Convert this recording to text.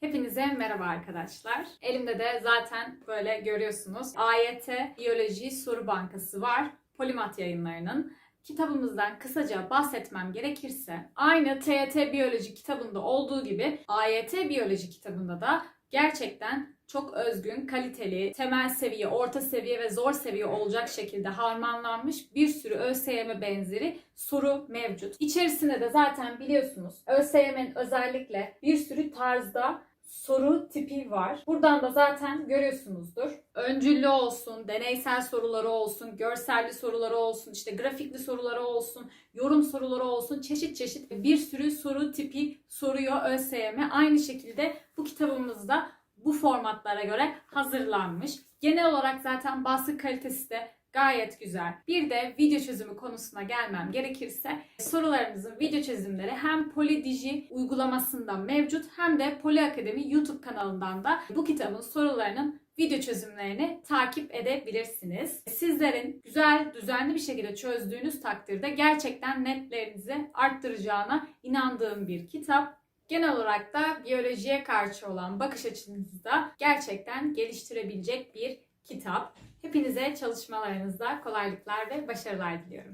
Hepinize merhaba arkadaşlar. Elimde de zaten böyle görüyorsunuz. AYT Biyoloji Soru Bankası var. Polimat yayınlarının. Kitabımızdan kısaca bahsetmem gerekirse aynı TYT Biyoloji kitabında olduğu gibi AYT Biyoloji kitabında da gerçekten çok özgün, kaliteli, temel seviye, orta seviye ve zor seviye olacak şekilde harmanlanmış bir sürü ÖSYM benzeri soru mevcut. İçerisinde de zaten biliyorsunuz ÖSYM'nin özellikle bir sürü tarzda soru tipi var. Buradan da zaten görüyorsunuzdur. Öncüllü olsun, deneysel soruları olsun, görselli soruları olsun, işte grafikli soruları olsun, yorum soruları olsun, çeşit çeşit bir sürü soru tipi soruyor ÖSYM. Aynı şekilde bu kitabımızda bu formatlara göre hazırlanmış. Genel olarak zaten baskı kalitesi de gayet güzel. Bir de video çözümü konusuna gelmem gerekirse sorularımızın video çözümleri hem Polidiji uygulamasında mevcut hem de Poli Akademi YouTube kanalından da bu kitabın sorularının video çözümlerini takip edebilirsiniz. Sizlerin güzel, düzenli bir şekilde çözdüğünüz takdirde gerçekten netlerinizi arttıracağına inandığım bir kitap. Genel olarak da biyolojiye karşı olan bakış açınızı da gerçekten geliştirebilecek bir kitap. Hepinize çalışmalarınızda kolaylıklar ve başarılar diliyorum.